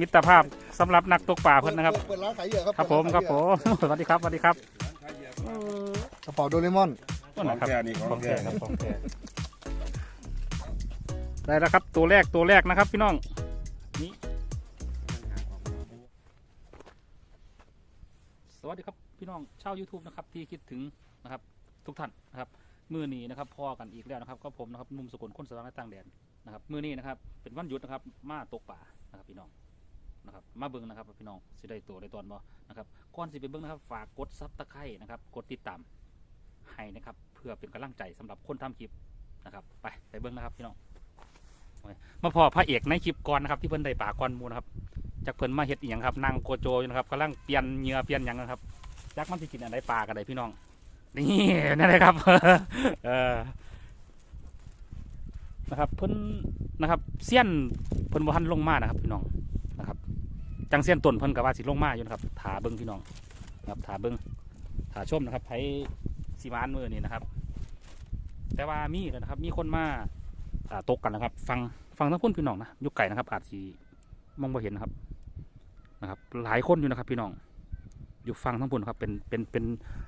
มิตรภาพสำหรับนักตกป่าเพิ่นนะครับ เปิดร้านขายเหยื่อครับครับผมครับผม สวัสดีครับสวัสดีครับเออกระเป๋าโดเรมอน นั่นนะครับของแท้นี่ของแท้ครับของแท้ได้แล้วครับ ตัวแรกตัวแรกนะครับ พี่น้องนี่สวัสดีครับพี่น้องชาว YouTube นะครับที่คิดถึงนะครับทุกท่านนะครับมือนี้นะครับพอกันอีกแล้วนะครับก็ผมนะครับหนุ่มสกุลคนสว่างในต่างแดนนะครับมือนี้นะครับเป็นวันหยุดนะครับมาตกป่านะครับพี่น้อง นะครับมาเบิ้งนะครับพี่น้องสิได้ตัวได้ตอนบ่นะครับก่อนสิไปเบิ้งนะครับ ฝากกดซับตะไคร่นะครับกดติดตามให้นะครับ เพื่อเป็นกำลังใจสำหรับคนทำคลิปนะครับ ไปไปเบิ้งนะครับพี่น้องมาพอพระเอกในคลิปก่อนนะครับ ที่เพิ่นได้ป่าก่อนมูนะครับจากเพิ่นมาเฮ็ดอีหยังครับนั่งโกโจอยู่นะครับกำลังเปลี่ยนเหงื่อเปลี่ยนหยังนะครับจากมันสิกินอะไรปลากันได้พี่น้องนี่นั่นเลยครับเออนะครับเพิ่นนะครับเสี้ยนเพิ่นบ่ทันลงมานะครับพี่น้อง จังเส้นต้นเพิ่นก็ว่าสิลงมาอยู่นะครับถาเบิ้งพี่น้องครับถาเบิ้งถาชมนะครับไผสีมานมือนี่นะครับ แต่ว่ามีแล้วนะครับ มีคนมาอาตกกันนะครับ ฟังฟังทั้งพุ่นพี่น้องนะยุกไก่นะครับ อาจสีมองไม่เห็นนะครับนะครับ หลายคนอยู่นะครับ พี่น้องอยู่ฟังทั้งพุ่นครับเป็นเป็นเป็น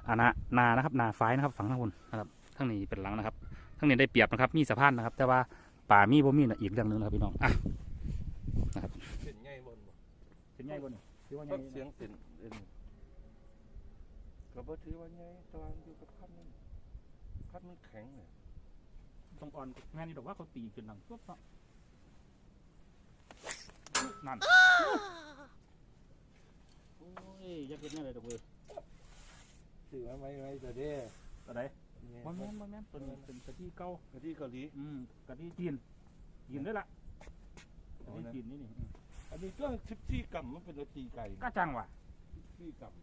อาณานานะครับนาฟ้ายนะครับฝั่งทั้งพุ่นนะครับทั้งนี้เป็นหลังนะครับทั้งนี้ได้เปรียบนะครับ มีสะพานนะครับ แต่ว่าป่ามีบ่มีนะอีกเรื่องนึงนะครับพี่น้องอะ เส้นใหญ่บนบ่ เป็นไงบนถือว่าไงฟังเสียงเส้นเอ็นก็บ่ถือว่าใหญ่แตอนอยู่กับคันมันคันมันแข็งเนี่ยต้องอ่อนงานนี้ดอกว่าเขาตีจนดังปุ๊บเนาะนั่นโอ้ยอยักเห็นแน่เลยดอกเว้ยถือว่าไม่ไม่จะได้อะไรบอลแมนบอลแมนตัวนี้เป็นกะทิเก่าที่เกาหลีอืมกะทิจีนจีนด้วยล่ะกะทิจีนนี่นี่ อืมอันนี้ก็14กรัมมันเป็นตีไก่กล้าจังว่ะ14กรัม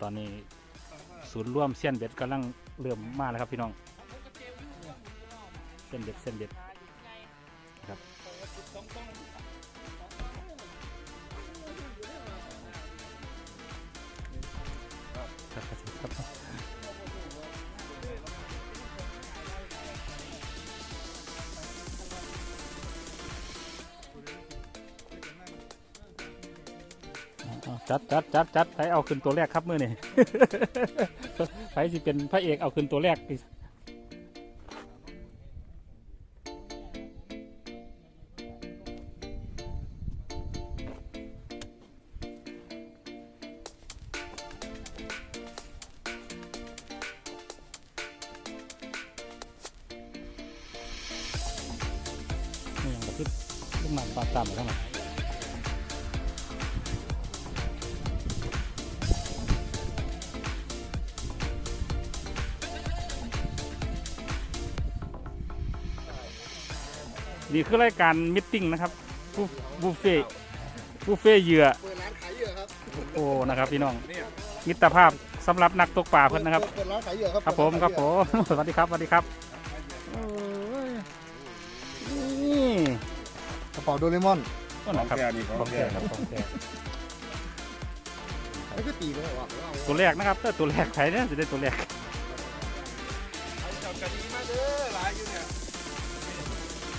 ตอนนี้ศูนย์ร่วมเส้นเบ็ดกำลังเริ่มมาแล้วครับพี่น้องเส้นเบ็ดเส้นเบ็ด จัดจัดจัดจัดใครเอาขึ้นตัวแรกครับมื่อนี่ใครสิเป็นพระเอกเอาขึ้นตัวแรกอีกนี่ย่างแบบที่ลูกหนังปลาตามไปทั้งหม นี่คือรายการมิทติ้งนะครับบุฟบุฟเฟ่บุฟเฟ่เหยื่อเปิดร้านขายเหยื่อครับโอ้นะครับพี่น้องมิตรภาพสำหรับนักตกป่าเพิ่นนะครับเปิดร้านขายเหยื่อครับครับผมครับผมสวัสดีครับสวัสดีครับโอ้ยนี่กระเป๋าโดเรมอนต้นนะครับของแท้นี่ของของแท้แท้ครับของแท้ไม่ก็ตีเลยว่ะเอาตัวแรกนะครับแต่ตัวแรกใครเนี่ยจะได้ตัวแรกเจ้ากะดีมาเด้อ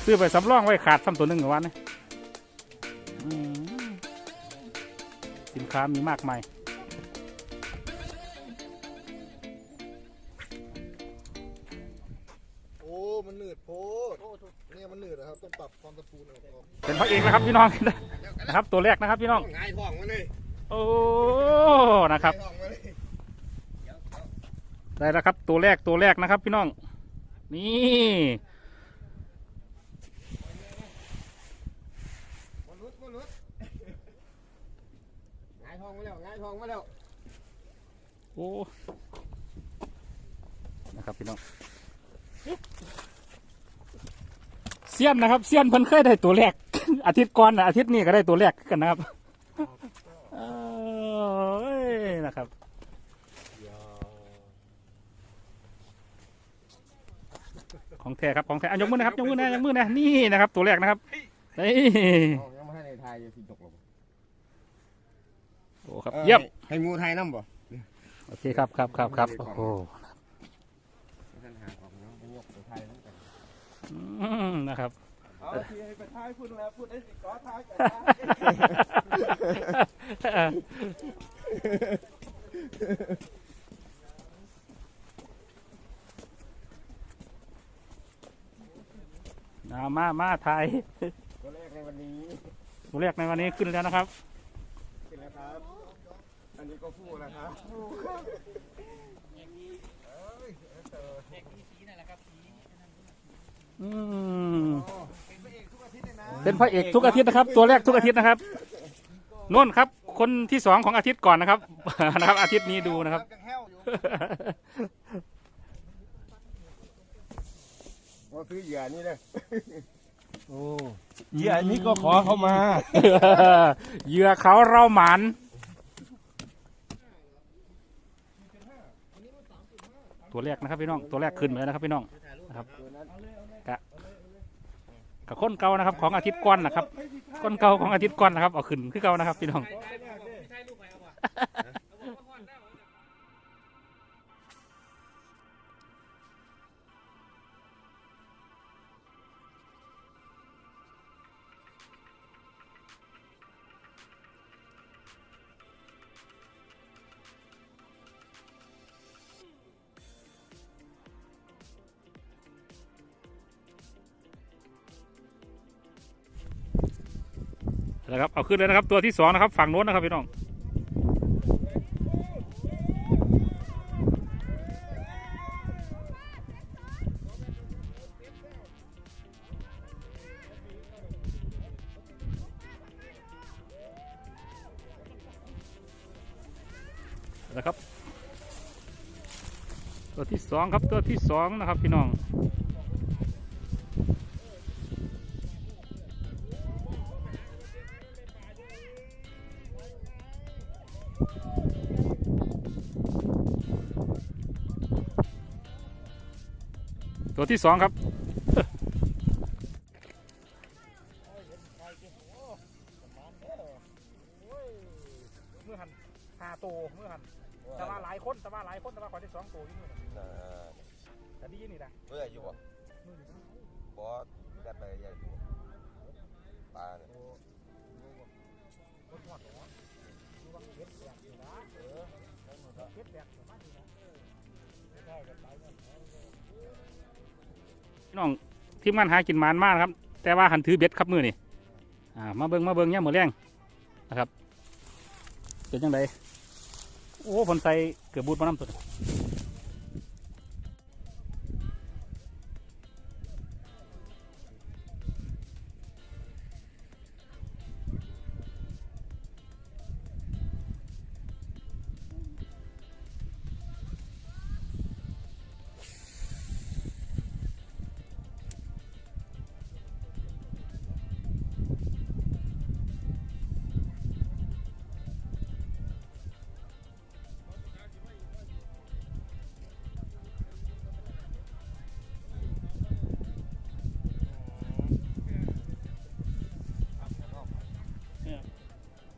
ซื้อไปสำรองไว้ขาดซ้ำตัวหนึ่งกับวันนี้อืมสินค้ามีมากมายโอ้ มันหนืดโพดเนี่ยมันหนืดนะครับ ต้องปรับความตะปูนออกก่อนเป็นพระเอกนะครับพี่น้อง นะครับ ตัวแรกนะครับพี่น้อง ง่ายท้องมาเลยโอ้ นะครับง่ายท้องมาเลยได้แล้วครับ ตัวแรกตัวแรกนะครับพี่น้อง นี่ มนุษย์มนุษย์ง่ายท้องมาแล้วง่ายท้ องมาแล้ว โอ้ นะครับพี่น้องเซียนนะครับเซียนเพิ่นเคยได้ตัวแรก อาทิตย์ก่อนนะอาทิตย์นี้ก็ได้ตัวแรกกันนะครับเอ้ยนะครับของแท้ครับของแท้อะยกมือนะครับยกมือนะยกมือนะนี่นะครับ ตัวแรกนะครับนี่เอายังไม่ให้ในไทยจะสิจกหรอกโอ้ ครับเยี่ยมให้งูไทยน้ำบ่โอเคครับครับครับครับโอ้โหท่านหาออกเนาะให้ยกไปไทยนั่นกันอืมนะครับเอาที่ให้ไปไทยพูดแล้วพูดได้สิขอไทยกันอ่ามามาไทยตัวแรกในวันนี้ตัวแรกในวันนี้ขึ้นแล้วนะครับกินแล้วครับ อันนี้ก็พูดแล้วครับอืมเป็นพระเอกทุกอาทิตย์นะครับ ตัวแรกทุกอาทิตย์นะครับนุ่นครับ คนที่สองของอาทิตย์ก่อนนะครับนะครับ อาทิตย์นี้ดูนะครับว่าซื้อเหยื่อนี่เลยโอ้เหยื่อนี้ก็ขอเข้ามาเหยื่อเขาเราหมัน ตัวแรกนะครับพี่น้องตัวแรกขึ้นมาแล้วนะครับพี่น้องนะครับกะกับคนเก่านะครับ ของอาทิตย์ก้อนนะครับคนเก่าของอาทิตย์ก้อนนะครับเอาขึ้นคือเก่านะครับพี่น้อง นะครับเอาขึ้นเลยนะครับตัวที่สองนะครับฝั่งโน้นนะครับพี่น้องนะครับ ตัวที่สองครับตัวที่สองนะครับพี่น้อง ตัวที่สองครับเมื่อหันหาตัวเมื่อหันแต่ว่าหลายคนแต่ว่าหลายคนแต่ว่าขอที่สองตัวอยู่นี่แต่ดีนี่นะเมื่ออยู่บ่บอสได้ไปใหญ่อยู่ปลาเนี่ยคนหอดเหรอดูว่าเก็บแดกอยู่นะเออเก็บแดกอยู่มากดีนะ พี่น้องทีมงานหากินหมานมากนะครับ แต่ว่าหันถือเบ็ดครับมือนี่อ่ามาเบิงมาเบิงเนี่ยหมือแรงนะครับเป็นยังไงโอ้ผลใส่เกือบบูดมาน้ำสุด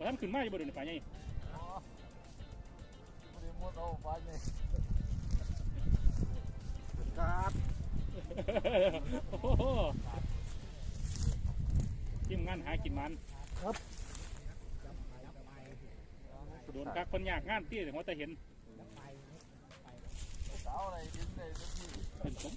ท่านขึ้นมาอยู่บนเดินไปไงครับโอ้โหทีมงานหากินหมันครับโดนกักคนยากงานที่แต่ว่าจะเห็นสาวอะไรกินได้สักทีเป็นผม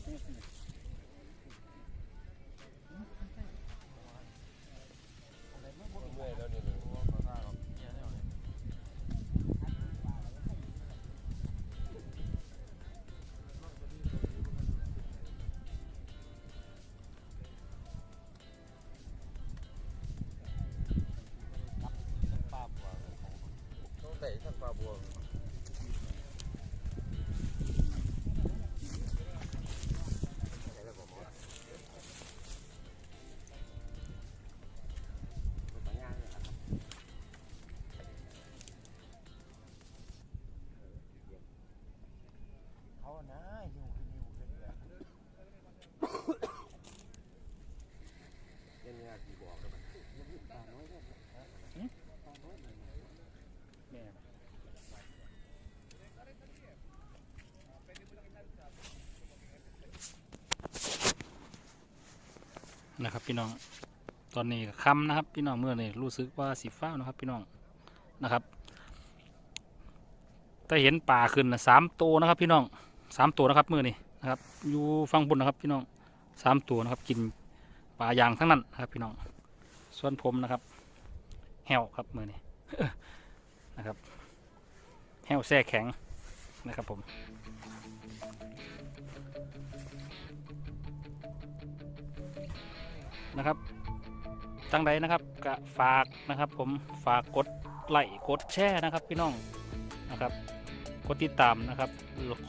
เนะครับพี่น้อง ตอนนี้ก็คำนะครับพี่น้องเมื่อนี่รู้สึกว่าสีฟ้านะครับพี่น้องนะครับแต่เห็นป่าขึ้นนะสามตัวนะครับ พี่น้องสามตัวนะครับเมื่อนี่นะครับอยู่ฟังบนนะครับพี่น้องสามตัวนะครับ กินปลายางทั้งนั้นนะครับ พี่น้อง ส่วนผมนะครับแห้วครับมือนี้นะครับแห้วแช่แข็งนะครับผม นะครับจังใดนะครับก็ฝากนะครับ ผมฝากกดไลค์กดแชร์นะครับ พี่น้องนะครับกดติดตามนะครับ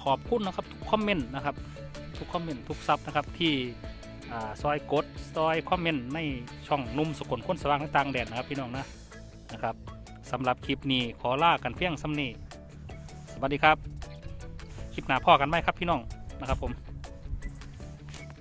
ขอบคุณนะครับทุกคอมเมนต์นะครับทุกคอมเมนต์ทุกซับนะครับที่อ่าซอยกดซอยคอมเมนต์ในช่องนุ่มสกุลคนสว่างต่างแดดนะครับ พี่น้องนะนะครับสำหรับคลิปนี้ขอลากันเพียงสำนี้สวัสดีครับคลิปหน้าพ่อกันไหมครับพี่น้องนะครับผม